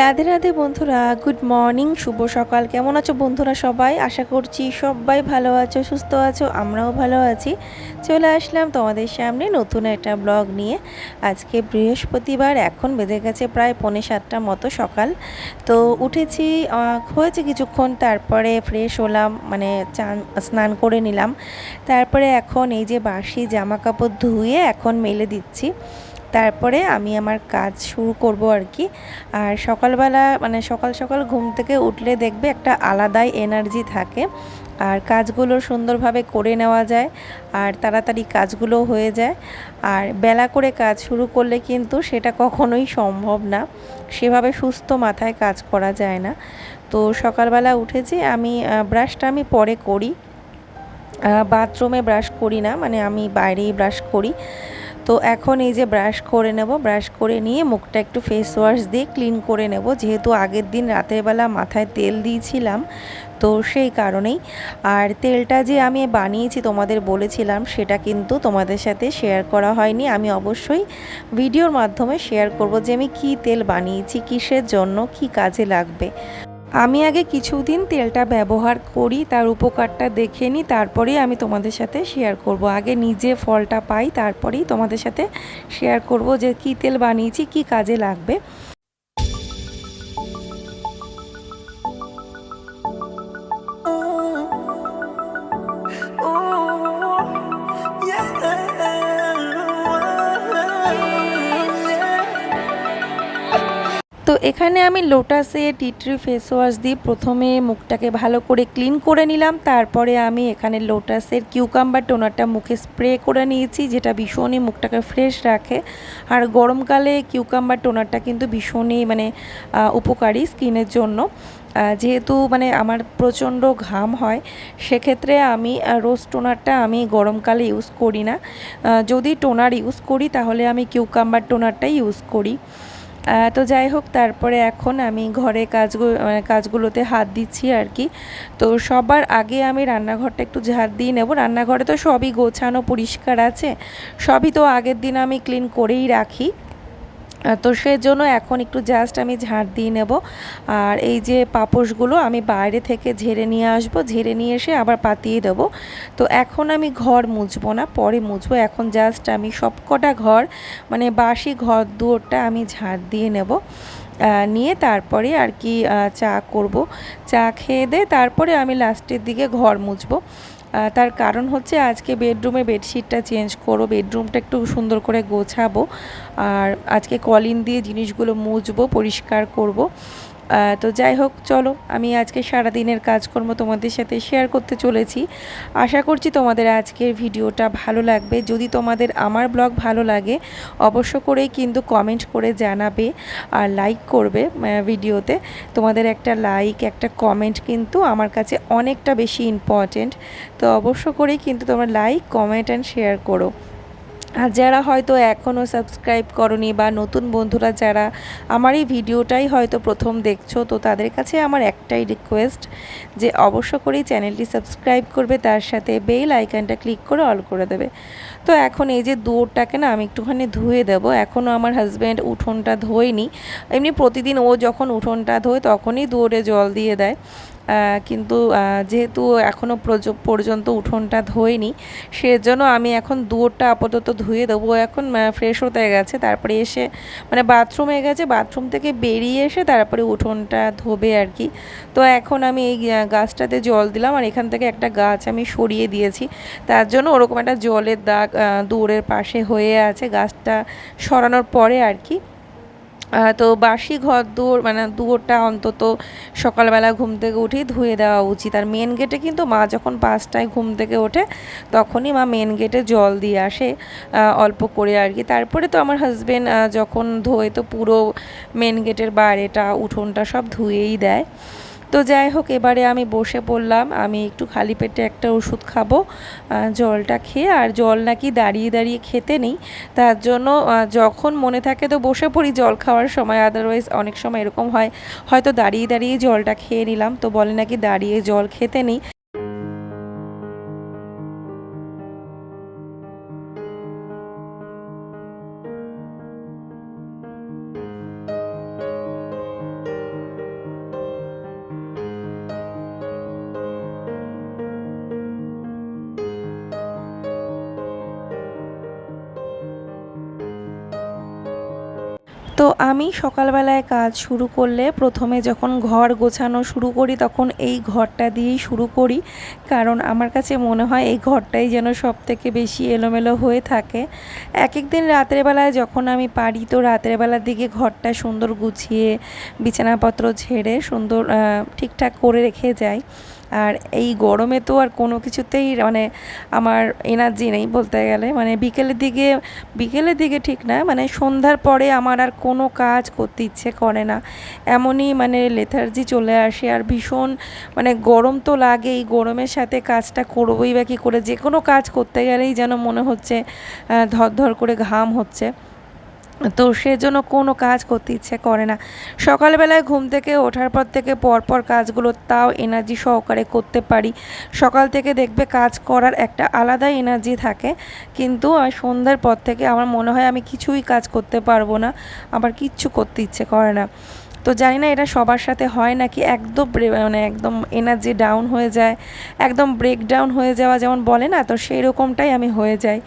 রাধে রাধে বন্ধুরা, good morning, শুভ সকাল। কেমন আছো বন্ধুরা সবাই? আশা করছি সবাই ভালো আছো, সুস্থ আছো, আমরাও ভালো আছি। চলে আসলাম তোমাদের সামনে নতুন একটা ব্লগ নিয়ে। আজকে বৃহস্পতিবার, এখন বেজে গেছে প্রায় পৌনে সাতটার মতো সকাল। তো উঠেছি হয়েছে কিছুক্ষণ, তারপরে ফ্রেশ হলাম মানে চান, স্নান করে নিলাম। তারপরে এখন এই যে বাসি জামা কাপড় ধুয়ে এখন মেলে দিচ্ছি। তারপরে আমি আমার কাজ শুরু করব আর কি। আর সকালবেলা মানে সকাল সকাল ঘুম থেকে উঠলে দেখবে একটা আলাদাই এনার্জি থাকে। আর কাজগুলো সুন্দরভাবে করে নেওয়া যায় আর তাড়াতাড়ি কাজগুলো হয়ে যায়। আর বেলা করে কাজ শুরু করলে কিন্তু সেটা কখনোই সম্ভব না। সেভাবে সুস্থ মাথায় কাজ করা যায় না। তো সকালবেলা উঠেছি, আমি ব্রাশটা আমি পরে করি। বাথরুমে ব্রাশ করি না মানে আমি বাইরেই ব্রাশ করি। তো এখন এই যে ব্রাশ করে নেব ব্রাশ করে নিয়ে মুখটা একটু ফেস ওয়াশ দিয়ে ক্লিন করে নেব। যেহেতু আগের দিন রাতের বেলা মাথায় তেল দিয়েছিলাম, তো সেই কারণেই। আর তেলটা যে আমি বানিয়েছি, তোমাদের বলেছিলাম, সেটা কিন্তু তোমাদের সাথে শেয়ার করা হয়নি। আমি অবশ্যই ভিডিওর মাধ্যমে শেয়ার করব যে আমি কী তেল বানিয়েছি, কিসের জন্য, কি কাজে লাগবে। আমি আগে কিছুদিন তেলটা ব্যবহার করি, তার উপকারটা দেখে নিই, তারপরেই আমি তোমাদের সাথে শেয়ার করব। আগে নিজে ফলটা পাই, তারপরেই তোমাদের সাথে শেয়ার করব যে কি তেল বানিয়েছি, কি কাজে লাগবে। এখানে আমি লোটাসে টিট্রি ফেস ওয়াশ দিয়ে প্রথমে মুখটাকে ভালো করে ক্লিন করে নিলাম। তারপরে আমি এখানে লোটাসের কিউকাম্বার টোনারটা মুখে স্প্রে করে নিয়েছি, যেটা ভীষণই মুখটাকে ফ্রেশ রাখে। আর গরমকালে কিউকাম্বার টোনারটা কিন্তু ভীষণই মানে উপকারী স্কিনের জন্য। যেহেতু মানে আমার প্রচণ্ড ঘাম হয়, সেক্ষেত্রে আমি রোজ টোনারটা আমি গরমকালে ইউজ করি না। যদি টোনার ইউজ করি, তাহলে আমি কিউকাম্বার টোনারটাই ইউজ করি। তো যাই হোক, তারপরে এখন আমি ঘরে কাজগুলো মানে কাজগুলোতে হাত দিচ্ছি আর কি। তো সবার আগে আমি রান্নাঘরটা একটু ঝাড় দিয়ে নেব। রান্নাঘরে তো সবই গোছানো পরিষ্কার আছে। সবই তো আগের দিন আমি ক্লিন করেই রাখি। তো সেজন্য এখন একটু জাস্ট আমি ঝাড় দিয়ে নেব। আর এই যে পাপোশগুলো আমি বাইরে থেকে ঝেড়ে নিয়ে আসব, ঝেড়ে নিয়ে এসে আবার পাতিয়ে দেব। তো এখন আমি ঘর মুছবো না, পরে মুছবো। এখন জাস্ট আমি সবকটা ঘর মানে বাসি ঘর দুয়োরটা আমি ঝাড় দিয়ে নেব। নিয়ে তারপরে আর কি চা করব। চা খেয়ে দে, তারপরে আমি লাস্টের দিকে ঘর মুছবো। তার কারণ হচ্ছে আজকে বেডরুমে বেডশিটটা চেঞ্জ করো বেডরুমটা একটু সুন্দর করে গোছাবো, আর আজকে কলিন দিয়ে জিনিসগুলো মুছবো, পরিষ্কার করব। তো যাই হোক, চলো, আমি আজকে সারা দিনের কাজকর্ম তোমাদের সাথে শেয়ার করতে চলেছি। আশা করছি তোমাদের আজকের ভিডিওটা ভালো লাগবে। যদি তোমাদের আমার ব্লগ ভালো লাগে, অবশ্য করেই কিন্তু কমেন্ট করে জানাবে আর লাইক করবে ভিডিওতে। তোমাদের একটা লাইক একটা কমেন্ট কিন্তু আমার কাছে অনেকটা বেশি ইম্পর্টেন্ট তো অবশ্য করেই কিন্তু তোমরা লাইক কমেন্ট অ্যান্ড শেয়ার করো। আর যারা হয়তো এখনও সাবস্ক্রাইব করনি বা নতুন বন্ধুরা যারা আমার এই ভিডিওটাই হয়তো প্রথম দেখছ, তো তাদের কাছে আমার একটাই রিকোয়েস্ট যে অবশ্য করেই চ্যানেলটি সাবস্ক্রাইব করবে, তার সাথে বেল আইকনটা ক্লিক করে অল করে দেবে। তো এখন এই যে দৌড়টাকে না আমি একটুখানি ধুয়ে দেবো, এখনও আমার হাজব্যান্ড উঠোনটা ধোয়নি। এমনি প্রতিদিন ও যখন উঠোনটা ধোয় তখনই দৌড়ে জল দিয়ে দেয়। কিন্তু যেহেতু এখনও পর্যন্ত উঠোনটা ধোয়নি, সেজন্য আমি এখন দুয়োরটা আপাতত ধুয়ে দেবো। এখন ফ্রেশ হতে গেছে। তারপরে এসে মানে বাথরুমে গেছে বাথরুম থেকে বেরিয়ে এসে তারপরে উঠোনটা ধোবে আর কি। তো এখন আমি এই গাছটাতে জল দিলাম আর এখান থেকে একটা গাছ আমি সরিয়ে দিয়েছি। তার জন্য ওরকম একটা জলের দাগ দৌড়ের পাশে হয়ে আছে গাছটা সরানোর পরে আর কি। তো বাসি ঘর দুয়ার মানে দুয়োরটা অন্তত সকালবেলা ঘুম থেকে উঠেই ধুয়ে দেওয়া উচিত। আর মেন গেটে কিন্তু মা যখন পাঁচটায় ঘুম থেকে ওঠে, তখনই মা মেন গেটে জল দিয়ে আসে অল্প করে আর কি। তারপরে তো আমার হাজব্যান্ড যখন ধোয় তো পুরো মেন গেটের বাইরেটা, উঠোনটা সব ধুয়েই দেয়। তো যাই হোক, এবারে আমি বসে পড়লাম। আমি একটু খালি পেটে একটা ওষুধ খাব জলটা খেয়ে, আর জল নাকি দাঁড়িয়ে দাঁড়িয়ে খেতে নেই। তার জন্য যখন মনে থাকে তো বসে পড়ি জল খাওয়ার সময় আদারওয়াইজ অনেক সময় এরকম হয়। হয়তো দাঁড়িয়ে দাঁড়িয়ে জলটা খেয়ে নিলাম, তো বলে নাকি দাঁড়িয়ে জল খেতে নেই। আমি সকালবেলায় কাজ শুরু করলে প্রথমে যখন ঘর গোছানো শুরু করি, তখন এই ঘরটা দিয়েই শুরু করি। কারণ আমার কাছে মনে হয় এই ঘরটাই যেন সব থেকে বেশি এলোমেলো হয়ে থাকে। এক এক দিন রাতের বেলায় যখন আমি পারি, তো রাতের বেলার দিকে ঘরটা সুন্দর গুছিয়ে, বিছানাপত্র ঝেড়ে সুন্দর ঠিকঠাক করে রেখে যাই। আর এই গরমে তো আর কোনো কিছুতেই মানে আমার এনার্জি নেই বলতে গেলে। মানে বিকেলের দিকে বিকেলের দিকে ঠিক না মানে সন্ধ্যার পরে আমার আর কোনো কাজ করতে ইচ্ছে করে না। এমনই মানে লেথার্জি চলে আসে আর ভীষণ মানে গরম তো লাগেই, গরমের সাথে কাজটা করবোই বা কী করে? যে কোনো কাজ করতে গেলেই যেন মনে হচ্ছে ধর ধর করে ঘাম হচ্ছে। তো সেজন্য কোনো কাজ করতে ইচ্ছে করে না। সকালবেলায় ঘুম থেকে ওঠার পর থেকে পরপর কাজগুলো তাও এনার্জি সহকারে করতে পারি। সকাল থেকে দেখবে কাজ করার একটা আলাদা এনার্জি থাকে। কিন্তু আর সন্ধ্যার পর থেকে আমার মনে হয় আমি কিছুই কাজ করতে পারব না। আবার কিচ্ছু করতে ইচ্ছে করে না। তো জানি না এটা সবার সাথে হয় নাকি একদম মানে একদম এনার্জি ডাউন হয়ে যায়। একদম ব্রেক ডাউন হয়ে যাওয়া যেমন বলে না, তো সেই রকমটাই আমি হয়ে যাই।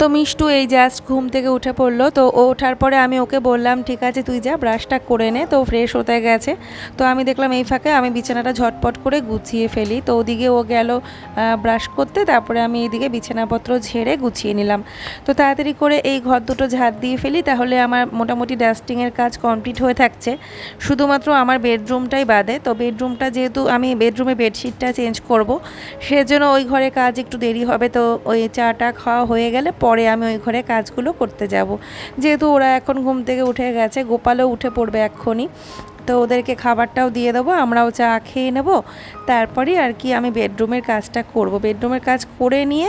তো মিষ্টু এই জাস্ট ঘুম থেকে উঠে পড়ল। তো ও ওঠার পরে আমি ওকে বললাম, ঠিক আছে, তুই যা ব্রাশটা করে নে। তো ফ্রেশ হতে গেছে। তো আমি দেখলাম এই ফাঁকে আমি বিছানাটা ঝটপট করে গুছিয়ে ফেলি। তো ওদিকে ও গেল ব্রাশ করতে। তারপরে আমি এইদিকে বিছানাপত্র ঝেড়ে গুছিয়ে নিলাম। তো তাড়াতাড়ি করে এই ঘর দুটো ঝাড় দিয়ে ফেলি। তাহলে আমার মোটামুটি ডাস্টিংয়ের কাজ কমপ্লিট হয়ে থাকছে। শুধুমাত্র আমার বেডরুমটাই বাদে। তো বেডরুমটা যেহেতু আমি বেডরুমে বেডশিটটা চেঞ্জ করব, সেজন্য ওই ঘরে কাজ একটু দেরি হবে। তো ওই চাটা খাওয়া হয়ে গেলে পরে আমি ওই ঘরে কাজগুলো করতে যাব। যেহেতু ওরা এখন ঘুম থেকে উঠে গেছে, গোপালও উঠে পড়বে এক্ষুনি। তো ওদেরকে খাবারটাও দিয়ে দেবো, আমরাও চা খেয়ে নেব। তারপরে আর কি আমি বেডরুমের কাজটা করব। বেডরুমের কাজ করে নিয়ে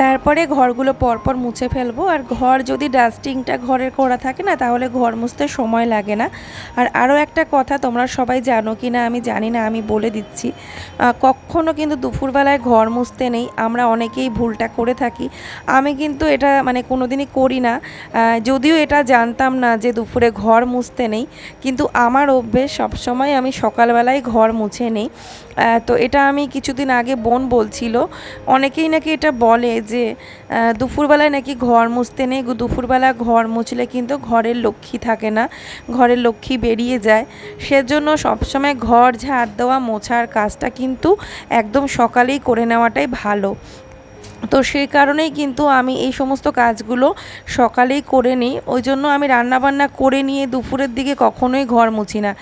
তারপরে ঘরগুলো পরপর মুছে ফেলব। আর ঘর যদি ডাস্টিংটা ঘরের করা থাকে না তাহলে ঘর মুছতে সময় লাগে না। আর আরও একটা কথা তোমরা সবাই জানো কি না আমি জানি না আমি বলে দিচ্ছি। আহ, কখনো কিন্তু দুপুরবেলায় ঘর মুছতে নেই আমরা অনেকেই ভুলটা করে থাকি। আমি কিন্তু এটা মানে কোনো দিনই করি না। যদিও এটা জানতাম না যে দুপুরে ঘর মুছতে নেই কিন্তু আমার অভ্যেস সবসময় আমি সকালবেলায় ঘর মুছে নেই। তো এটা আমি কিছুদিন আগে বোন বলছিল অনেকেই নাকি এটা বলে যে দুপুরবেলায় নাকি ঘর মুছতে নেই দুপুরবেলা ঘর মুছলে কিন্তু ঘরের লক্ষ্মী থাকে না, ঘরের লক্ষ্মী বেরিয়ে যায়। সেজন্য সবসময় ঘর ঝাড় দেওয়া, মোছার কাজটা কিন্তু একদম সকালেই করে নেওয়াটাই ভালো। তো সেই কারণেই কিন্তু আমি এই সমস্ত কাজগুলো সকালেই করে নিই। ওই জন্য আমি রান্নাবান্না করে নিয়ে দুপুরের দিকে কখনোই ঘর মুছি না।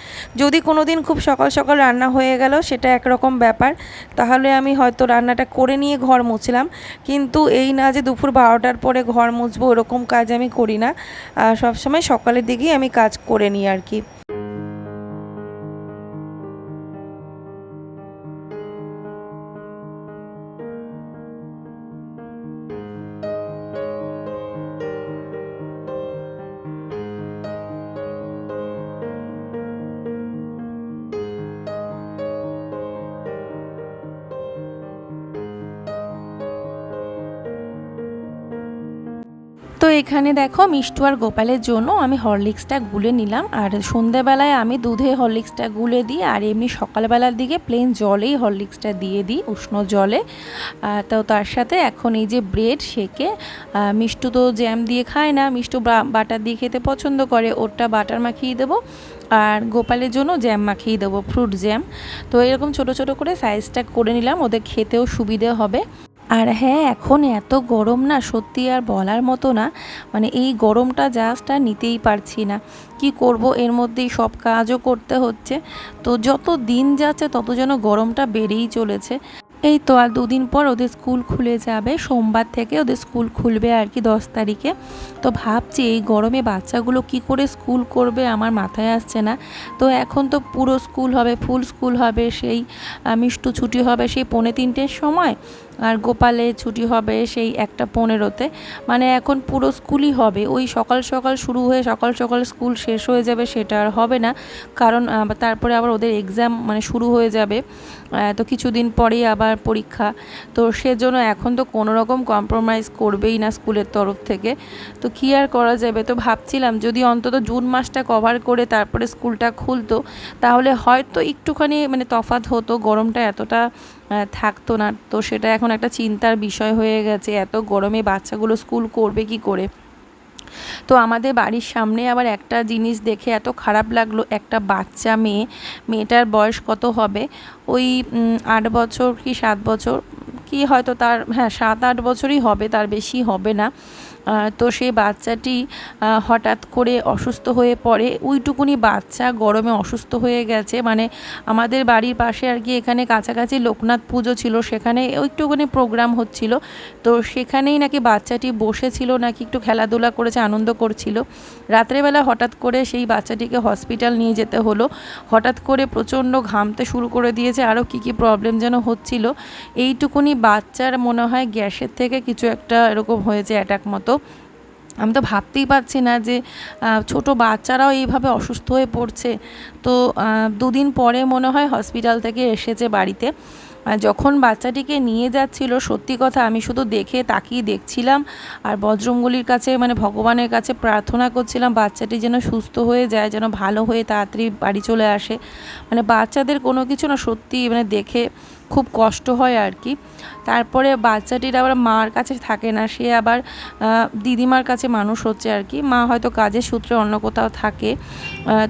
যদি কোনো দিন খুব সকাল সকাল রান্না হয়ে গেল, সেটা একরকম ব্যাপার। তাহলে আমি হয়তো রান্নাটা করে নিয়ে ঘর মুছলাম। কিন্তু এই না যে দুপুর বারোটার পরে ঘর মুছবো, ওরকম কাজ আমি করি না। সবসময় সকালের দিকেই আমি কাজ করে নিই আর কি। এখানে দেখো মিষ্টু আর গোপালের জন্য আমি হরলিক্সটা গুলে নিলাম। আর সন্ধেবেলায় আমি দুধে হরলিক্সটা গুলে দিই আর এমনি সকালবেলার দিকে প্লেন জলেই হরলিক্সটা দিয়ে দিই উষ্ণ জলে। তো তার সাথে এখন এই যে ব্রেড সেকে আহ, মিষ্টু তো জ্যাম দিয়ে খায় না মিষ্টু বাটার দিয়ে খেতে পছন্দ করে ওরটা বাটার মাখিয়ে দেবো। আর গোপালের জন্য জ্যাম মাখিয়ে দেবো ফ্রুট জ্যাম তো এরকম ছোট ছোট করে সাইজটা করে নিলাম ওদের খেতেও সুবিধে হবে। আর হ্যাঁ এখন এত গরম না, সত্যি আর বলার মতো না। মানে এই গরমটা জাস্ট আর নিতেই পারছি না। কি করব, এর মধ্যেই সব কাজও করতে হচ্ছে। তো যত দিন যাচ্ছে, তত যেন গরমটা বেড়েই চলেছে। এই তো আর দুদিন পর ওদের স্কুল খুলে যাবে। সোমবার থেকে ওদের স্কুল খুলবে আর কি দশ তারিখে। তো ভাবছি এই গরমে বাচ্চাগুলো কি করে স্কুল করবে আমার মাথায় আসছে না। তো এখন তো পুরো স্কুল হবে ফুল স্কুল হবে। সেই মিষ্টু ছুটি হবে সেই পৌনে তিনটের সময়। আর গোপালে ছুটি হবে সেই একটা পনেরোতে। মানে এখন পুরো স্কুলই হবে। ওই সকাল সকাল শুরু হয়ে সকাল সকাল স্কুল শেষ হয়ে যাবে সেটা আর হবে না। কারণ তারপরে আবার ওদের এক্সাম মানে শুরু হয়ে যাবে। তো কিছুদিন পরেই আবার পরীক্ষা। তো সেজন্য এখন তো কোনো রকম কম্প্রোমাইজ করবেই না স্কুলের তরফ থেকে। তো কী আর করা যাবে? তো ভাবছিলাম যদি অন্তত জুন মাসটা কভার করে তারপরে স্কুলটা খুলতো, তাহলে হয়তো একটুখানি মানে তফাৎ হতো, গরমটা এতটা থাকতো না। তো সেটা এখন একটা চিন্তার বিষয় হয়ে গেছে। এত গরমে বাচ্চাগুলো স্কুল করবে কি করে? তো আমাদের বাড়ির সামনে আবার একটা জিনিস দেখে এত খারাপ লাগল। একটা বাচ্চা মেয়ে, মেয়েটার বয়স কত হবে? ওই আট বছর কি সাত বছর? কি হয়তো তার হ্যাঁ সাত আট বছরই হবে, তার বেশি হবে না। তো সেই বাচ্চাটি হঠাৎ করে অসুস্থ হয়ে পড়ে। ওইটুকুনি বাচ্চা গরমে অসুস্থ হয়ে গেছে। মানে আমাদের বাড়ির পাশে আর কি এখানে কাছাকাছি লোকনাথ পুজো ছিল। সেখানে ওইটুকুনি প্রোগ্রাম হচ্ছিল। তো সেখানেই নাকি বাচ্চাটি বসেছিল, নাকি একটু খেলাধুলা করেছে, আনন্দ করছিল। রাত্রেবেলা হঠাৎ করে সেই বাচ্চাটিকে হসপিটাল নিয়ে যেতে হলো। হঠাৎ করে প্রচণ্ড ঘামতে শুরু করে দিয়েছে। আরও কী কী প্রবলেম যেন হচ্ছিল। এইটুকুনি বাচ্চার মনে হয় গ্যাসের থেকে কিছু একটা এরকম হয়েছে অ্যাটাক মতো। আমি তো ভাবতেই পারছি না যে ছোট বাচ্চারাও এইভাবে অসুস্থ হয়ে পড়ছে। তো দুদিন পরে মনে হয় হসপিটাল থেকে এসেছে বাড়িতে। যখন বাচ্চাটিকে নিয়ে যাচ্ছিল, সত্যি কথা আমি শুধু দেখে তাকিয়ে দেখছিলাম আর বজরঙ্গলির কাছে মানে ভগবানের কাছে প্রার্থনা করছিলাম বাচ্চাটি যেন সুস্থ হয়ে যায়, যেন ভালো হয়ে তাড়াতাড়ি বাড়ি চলে আসে। মানে বাচ্চাদের কোনো কিছু না সত্যি মানে দেখে খুব কষ্ট হয় আর কি। তারপরে বাচ্চাটির আবার মার কাছে থাকে না, সে আবার দিদিমার কাছে মানুষ হচ্ছে আর কি। মা হয়তো কাজের সূত্রে অন্য কোথাও থাকে।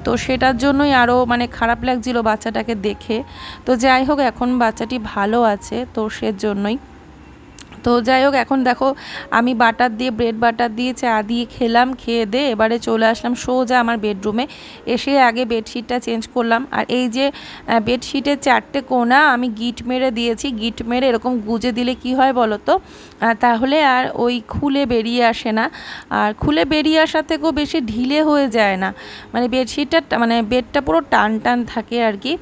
তো সেটার জন্যই আরও মানে খারাপ লাগছিল বাচ্চাটাকে দেখে। তো যাই হোক, এখন বাচ্চাটি ভালো আছে, তো সেজন্যই। তো যাই হোক, এখন দেখো আমি বাটার দিয়ে ব্রেড বাটার দিয়ে, চা দিয়ে খেলাম, খেয়ে দিয়ে এবারে চলে আসলাম সোজা আমার বেডরুমে এসে আগে বেডশিটটা চেঞ্জ করলাম। আর এই যে বেডশিটের চারটে কোনা আমি গিট মেরে দিয়েছি। গিট মেরে এরকম গুজে দিলে কি হয় বলো তো? তাহলে আর ওই খুলে বেরিয়ে আসে না। আর খুলে বেরিয়ে আসা থেকেও বেশি ঢিলে হয়ে যায় না। মানে বেডশিটটা মানে বেডটা পুরো টান টান থাকে আর কি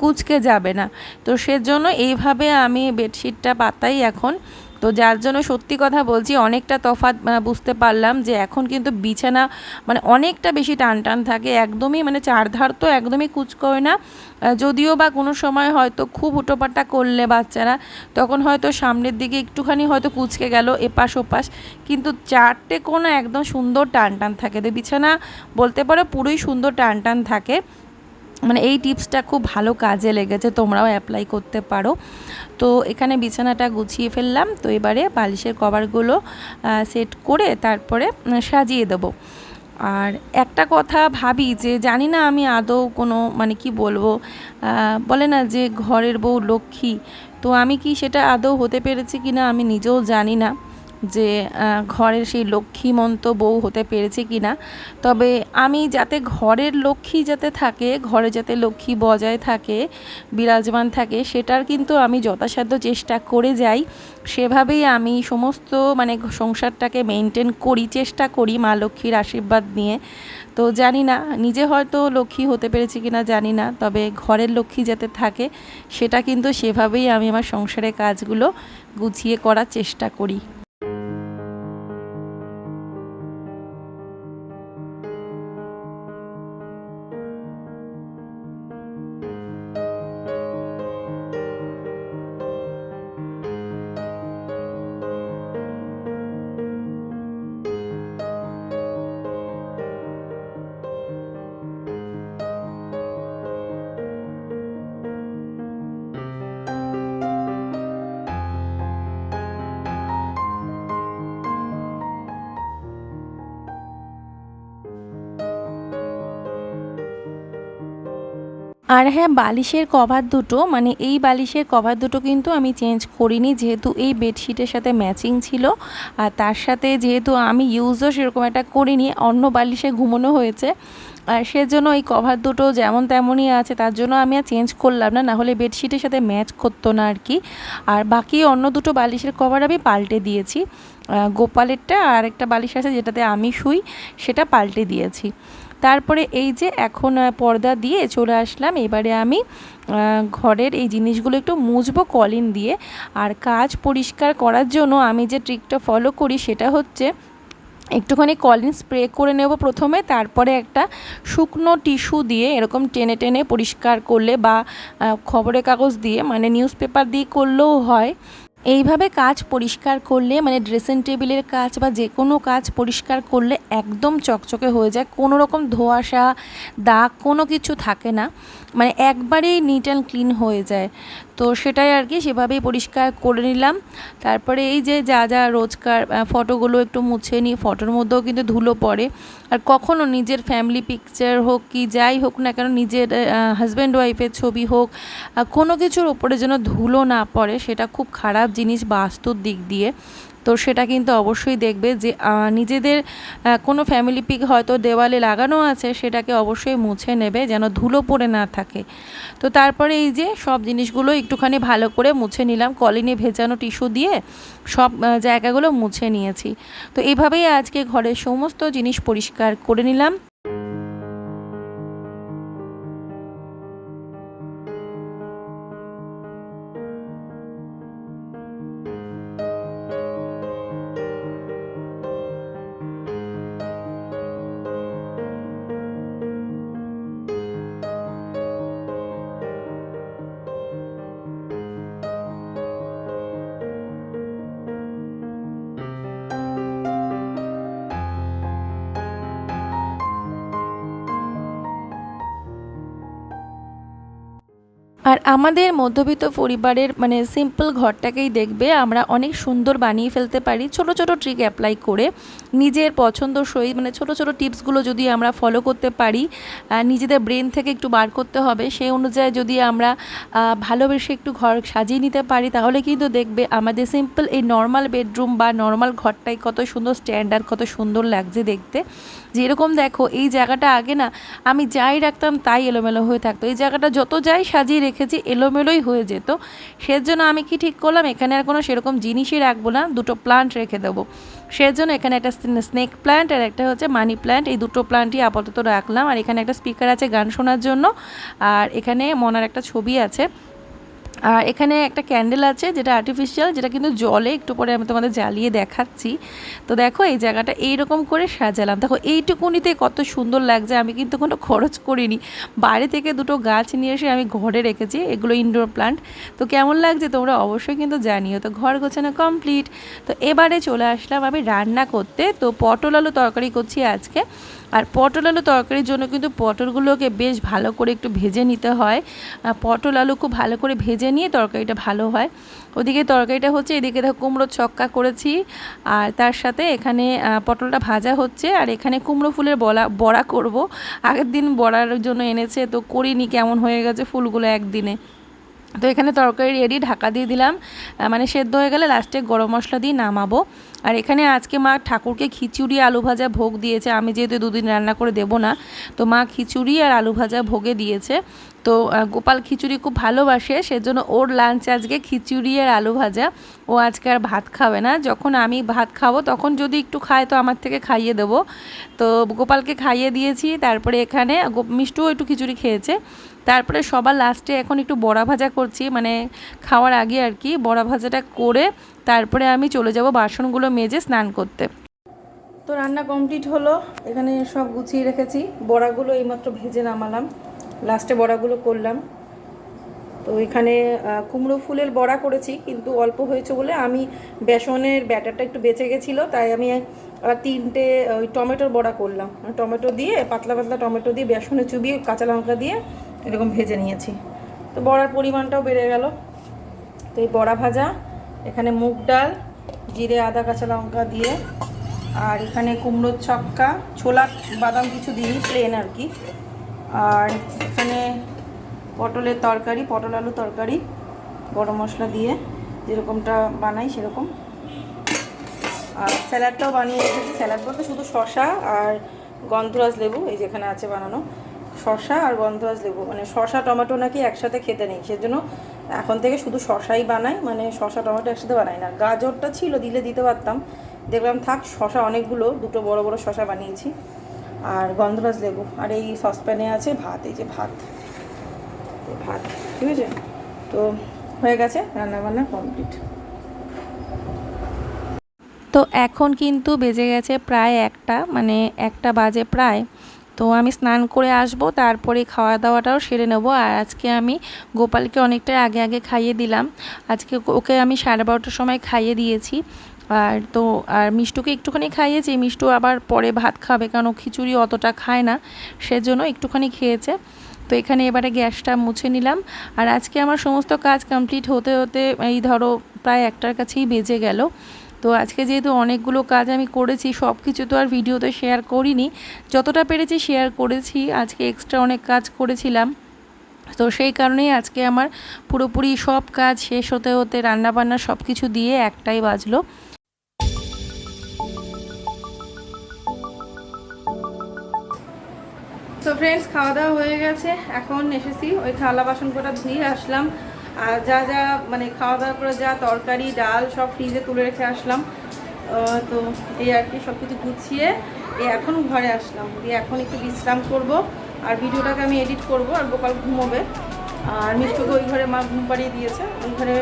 কুচকে যাবে না। তো সেজন্য এইভাবে আমি বেডশিটটা পাতাই এখন। তো যার জন্য সত্যি কথা বলছি, অনেকটা তফাৎ বুঝতে পারলাম যে এখন কিন্তু বিছানা মানে অনেকটা বেশি টান টান থাকে, একদমই মানে চারধার তো একদমই কুচকোয় না। যদিও বা কোনো সময় হয়তো খুব উটোপাটা করলে বাচ্চারা, তখন হয়তো সামনের দিকে একটুখানি হয়তো কুচকে গেল এপাশ ওপাশ, কিন্তু চারটে কোনো একদম সুন্দর টান টান থাকে। তো বিছানা বলতে পারো পুরোই সুন্দর টান টান থাকে। মানে এই টিপসটা খুব ভালো কাজে লেগেছে, তোমরাও অ্যাপ্লাই করতে পারো। তো এখানে বিছানাটা গুছিয়ে ফেললাম, তো এবারে বালিশের কভারগুলো সেট করে তারপরে সাজিয়ে দেবো। আর একটা কথা ভাবি যে জানি না আমি আদৌ কোনো মানে কি বলব বলে না যে ঘরের বউ লক্ষ্মী, তো আমি কি সেটা আদৌ হতে পেরেছি কি না আমি নিজেও জানি না। যে ঘরের সেই লক্ষ্মীমন্ত বউ হতে পেরেছে কি না তবে আমি যাতে ঘরের লক্ষ্মী যাতে থাকে, ঘরে যাতে লক্ষ্মী বজায় থাকে, বিরাজমান থাকে, সেটার কিন্তু আমি যথাসাধ্য চেষ্টা করে যাই। সেভাবেই আমি সমস্ত মানে সংসারটাকে মেনটেন করি, চেষ্টা করি মা লক্ষ্মীর আশীর্বাদ নিয়ে। তো জানি না, নিজে হয়তো লক্ষ্মী হতে পেরেছি কিনা জানি না, তবে ঘরের লক্ষ্মী যাতে থাকে, সেটা কিন্তু সেভাবেই আমি আমার সংসারের কাজগুলো গুছিয়ে করার চেষ্টা করি। আর হ্যাঁ বালিশের কভার দুটো মানে এই বালিশের কভার দুটো কিন্তু আমি চেঞ্জ করিনি, যেহেতু এই বেডশিটের সাথে ম্যাচিং ছিল। আর তার সাথে যেহেতু আমি ইউজও সেরকম একটা করিনি, অন্য বালিশে ঘুমানো হয়েছে। আর সেজন্য এই কভার দুটো যেমন তেমনই আছে, তার জন্য আমি আর চেঞ্জ করলাম না, নাহলে বেডশিটের সাথে ম্যাচ করতো না আর কি। আর বাকি অন্য দুটো বালিশের কভার আমি পাল্টে দিয়েছি। গোপালেরটা আর একটা বালিশ আছে, যেটাতে আমি শুই, সেটা পাল্টে দিয়েছি। তারপরে এই যে এখন পর্দা দিয়ে চলে আসলাম। এবারে আমি ঘরের এই জিনিসগুলো একটু মুছবো কলিন দিয়ে। আর কাজ পরিষ্কার করার জন্য আমি যে ট্রিকটা ফলো করি সেটা হচ্ছে একটুখানি কলিন স্প্রে করে নেব প্রথমে। তারপরে একটা শুকনো টিস্যু দিয়ে এরকম টেনে টেনে পরিষ্কার করলে বা খবরের কাগজ দিয়ে মানে নিউজ পেপার দিয়ে করলেও হয়। এইভাবে কাজ পরিষ্কার করলে মানে ড্রেসিং টেবিলের কাজ বা যে কোনো কাজ পরিষ্কার করলে একদম চকচকে হয়ে যায় কোনো রকম ধোয়াশা, দাগ কোনো কিছু থাকে না। মানে একবারেই নিট অ্যান্ড ক্লিন হয়ে যায়। তো সেটাই আর কি, সেভাবেই পরিষ্কার করে নিলাম। তারপরে এই যে যা যা রোজকার ফটোগুলো একটু মুছে নিই, ফটোর মধ্যেও কিন্তু ধুলো পড়ে। আর কখনো নিজের ফ্যামিলি পিকচার হোক কি যাই হোক না কেন, নিজের হাজব্যান্ড ওয়াইফের ছবি হোক কোনো কিছুর ওপরে যেন ধুলো না পড়ে, সেটা খুব খারাপ জিনিস বাস্তুর দিক দিয়ে। তো সেটা কিন্তু অবশ্যই দেখবে যে নিজেদের কোনো ফ্যামিলি পিক হয়তো দেওয়ালে লাগানো আছে, সেটাকে অবশ্যই মুছে নেবে যেন ধুলো পড়ে না থাকে। তো তারপরে এই যে সব জিনিসগুলো একটুখানি ভালো করে মুছে নিলাম, কলিনে ভেজানো টিস্যু দিয়ে সব জায়গাগুলো মুছে নিয়েছি। তো এইভাবেই আজকে ঘরের সমস্ত জিনিস পরিষ্কার করে নিলাম। আর আমাদের মধ্যবিত্ত পরিবারের মানে সিম্পল ঘরটাকেই দেখবে, আমরা অনেক সুন্দর বানিয়ে ফেলতে পারি। ছোট ছোট ট্রিক অ্যাপ্লাই করে নিজের পছন্দসই মানে ছোট ছোট টিপসগুলো যদি আমরা ফলো করতে পারি নিজেদের ব্রেন থেকে একটু বার করতে হবে, সেই অনুযায়ী যদি আমরা ভালোবেসে একটু ঘর সাজিয়ে নিতে পারি, তাহলে কিন্তু দেখবে আমাদের সিম্পল এই নর্মাল বেডরুম বা নর্মাল ঘরটাই কত সুন্দর স্ট্যান্ডার্ড কত সুন্দর লাগছে দেখতে। যেরকম দেখো, এই জায়গাটা আগে না আমি যাই রাখতাম তাই এলোমেলো হয়ে থাকতো। এই জায়গাটা যত যাই সাজিয়ে রেখেছি এলোমেলোই হয়ে যেত। সেজন্য আমি কি ঠিক করলাম? এখানে আর কোনো সেরকম জিনিসই রাখব না, দুটো প্লান্ট রেখে দেবো। সেজন্য এখানে একটা স্নেক প্ল্যান্ট আর একটা হচ্ছে মানি প্ল্যান্ট এই দুটো প্ল্যান্টই আপাতত রাখলাম। আর এখানে একটা স্পিকার আছে গান শোনার জন্য। আর এখানে মনার একটা ছবি আছে। আর এখানে একটা ক্যান্ডেল আছে যেটা আর্টিফিশিয়াল যেটা কিন্তু জলে একটু পরে আমি তোমাদের জ্বালিয়ে দেখাচ্ছি। তো দেখো এই জায়গাটা এইরকম করে সাজালাম। দেখো এইটুকুনিতে কত সুন্দর লাগছে, আমি কিন্তু কোনো খরচ করিনি। বাইরে থেকে দুটো গাছ নিয়ে এসে আমি ঘরে রেখেছি, এগুলো ইনডোর প্লান্ট তো কেমন লাগছে তোমরা অবশ্যই কিন্তু জানিও। তো ঘর গোছানো কমপ্লিট তো এবারে চলে আসলাম আমি রান্না করতে। তো পটল আলু তরকারি করছি আজকে। আর পটল আলু তরকারির জন্য কিন্তু পটলগুলোকে বেশ ভালো করে একটু ভেজে নিতে হয়। পটল আলু খুব ভালো করে ভেজে নিয়ে তরকারিটা ভালো হয়। ওদিকে তরকারিটা হচ্ছে, এদিকে দেখো কুমড়ো ছক্কা করেছি। আর তার সাথে এখানে পটলটা ভাজা হচ্ছে। আর এখানে কুমড়ো ফুলের বলা, বড়া করব। আগের দিন বড়ার জন্য এনেছে, তো করিনি, কেমন হয়ে গেছে ফুলগুলো একদিনে। তো এখানে তরকারি রেডি ঢাকা দিয়ে দিলাম। মানে সেদ্ধ হয়ে গেলে লাস্টে গরম মশলা দিয়ে নামাবো। আর এখানে আজকে মা ঠাকুরকে খিচুড়ি আলু ভাজা ভোগ দিয়েছে। আমি যেহেতু দুদিন রান্না করে দেব না, তো মা খিচুড়ি আর আলু ভাজা ভোগে দিয়েছে। তো গোপাল খিচুড়ি খুব ভালোবাসে, সেজন্য ওর লাঞ্চ আজকে খিচুড়ি আর আলু ভাজা। ও আজকে আর ভাত খাবে না। যখন আমি ভাত খাব, তখন যদি একটু খায়, তো আমার থেকে খাইয়ে দেবো। তো গোপালকে খাইয়ে দিয়েছি। তারপরে এখানে মিষ্টুও একটু খিচুড়ি খেয়েছে। তারপরে সবার লাস্টে এখন একটু বড়া ভাজা করছি মানে খাওয়ার আগে আর কি বড়া ভাজাটা করে তারপরে আমি চলে যাব বাসনগুলো মেজে স্নান করতে। তো রান্না কমপ্লিট হলো, এখানে সব গুছিয়ে রেখেছি, বড়াগুলো এইমাত্র ভেজে নামালাম লাস্টে বড়াগুলো করলাম। তো এখানে কুমড়ো ফুলের বড়া করেছি, কিন্তু অল্প হয়েছে বলে আমি বেসনের ব্যাটারটা একটু বেঁচে গেছিল, তাই আমি তিনটে, ওই টমেটোর বড়া করলাম। টমেটো দিয়ে, পাতলা পাতলা টমেটো দিয়ে, বেসনে চুবিয়ে কাঁচা লঙ্কা দিয়ে এরকম ভেজে নিয়েছি। তো বড়ার পরিমাণটাও বেড়ে গেল। তো এই বড়া ভাজা, এখানে মুগ ডাল, জিরে, আদা, কাঁচা লঙ্কা দিয়ে, আর এখানে কুমড়োর ছক্কা ছোলা বাদাম কিছু দিই প্লেন আর কি। আর এখানে পটলের তরকারি, পটল আলু তরকারি, গরম মশলা দিয়ে যেরকমটা বানাই সেরকম। আর স্যালাডটাও বানিয়ে রেখেছি। স্যালাড বলতে শুধু শশা আর গন্ধরাজ লেবু, এই যেখানে আছে বানানো। শশা আর গন্ধরাজ লেবু। মানে শশা টমেটো নাকি একসাথে খেতে নেই। সেজন্য এখন থেকে শুধু শশাই বানাই মানে শশা টমেটো একসাথে বানাই না। গাজরটা ছিল, দিলে দিতে পারতাম। দেখলাম, থাক শশা অনেকগুলো, দুটো বড় বড় শশা বানিয়েছি। আর গন্ধরাজ লেবু। আর এই সসপ্যানে আছে ভাত, এই যে ভাত। ভাত, ঠিক আছে? তো হয়ে গেছে রান্নাবান্না কমপ্লিট। তো এখন কিন্তু বেজে গেছে প্রায় একটা মানে একটা বাজে প্রায়। তো আমি স্নান করে আসব, তারপরে খাওয়া দাওয়াটাও সেরে নেব। আর আজকে আমি গোপালকে অনেকটা আগে আগে খাইয়ে দিলাম। আজকে ওকে আমি সাড়ে বারোটার সময় খাইয়ে দিয়েছি। আর তো, আর মিষ্টুকে একটুখানি খাইয়েছি। মিষ্টু আবার পরে ভাত খাবে, কারণ খিচুড়ি অতটা খায় না, সেজন্য একটুখানি খেয়েছে। তো এখানে এবারে গ্যাসটা মুছে নিলাম। আর আজকে আমার সমস্ত কাজ কমপ্লিট হতে হতে এই ধরো প্রায় একটার কাছেই বেজে গেল। তো আজকে যেহেতু অনেকগুলো কাজ আমি করেছি সব কিছু তো আর ভিডিওতে শেয়ার করিনি। যতটা পেরেছি শেয়ার করেছি, আজকে এক্সট্রা অনেক কাজ করেছিলাম। তো সেই কারণেই আজকে আমার পুরোপুরি সব কাজ শেষ হতে হতে রান্নাবান্না সব কিছু দিয়ে একটাই বাজলো। তো ফ্রেন্ডস খাওয়া দাওয়া হয়ে গেছে। এখন এসেছি, ওই থালা বাসন কটা ধুয়ে আসলাম। আর যা যা মানে খাওয়া দাওয়া করে যা তরকারি, ডাল সব ফ্রিজে তুলে রেখে আসলাম। তো এই আর কি সব কিছু গুছিয়ে এখন ঘরে আসলাম। দিয়ে এখন একটু বিশ্রাম করব আর ভিডিওটাকে আমি এডিট করব আর গোপাল ঘুমোবে। আর মিষ্টুকে ওই ঘরে মা ঘুম পাড়িয়ে দিয়েছে। ওই ঘরে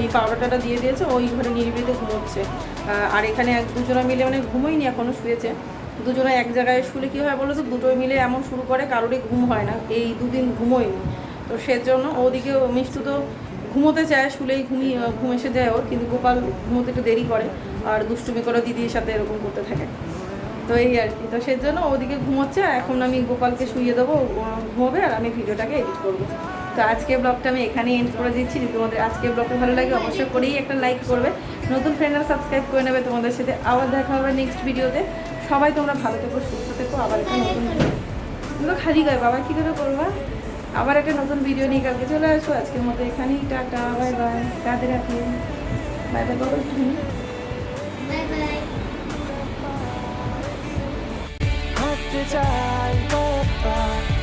এই পাউডারটা দিয়ে দিয়েছে। ওই ঘরে নিরিবিলিতে ঘুমোচ্ছে। আর এখানে এক দুজনে মিলে মানে ঘুমোয়নি এখনও শুয়েছে। দুজনে এক জায়গায় শুলে কী হয় বলো তো? দুটোই মিলে এমন শুরু করে, কারোরই ঘুম হয় না। এই দুদিন ঘুমোয়নি। তো সেজন্য ওদিকে মিষ্টু তো ঘুমোতে চায়, শুলেই ঘুমিয়ে ঘুম এসে যায় ওর, কিন্তু গোপাল ঘুমোতে একটু দেরি করে আর দুষ্টুমি করে দিদির সাথে এরকম করতে থাকে। তো এই আর কি, তো সেজন্য ওদিকে ঘুমোচ্ছে আর এখন আমি গোপালকে শুইয়ে দেবো ঘুমোবে আর আমি ভিডিওটাকে এডিট করব। তো আজকে ব্লগটা আমি এখানেই এন্ড করে দিচ্ছি, যদি তোমাদের আজকে ব্লগটা ভালো লাগে অবশ্যই করেই একটা লাইক করবে। নতুন ফ্রেন্ডরা সাবস্ক্রাইব করে নেবে, তোমাদের সাথে আবার দেখা হবে নেক্সট ভিডিওতে সবাই তোমরা ভালো থেকো, সুস্থ থেকো, আবার একটা নতুন খালি গায়ে, বাবা, কী করে করবা? আবার একটা নতুন ভিডিও নিয়ে কালকে চলে আসব। আজকের মতো এখানেই টাটা বাই বাই রাতে রাখি বাই বাই বাই হাঁটতে চাই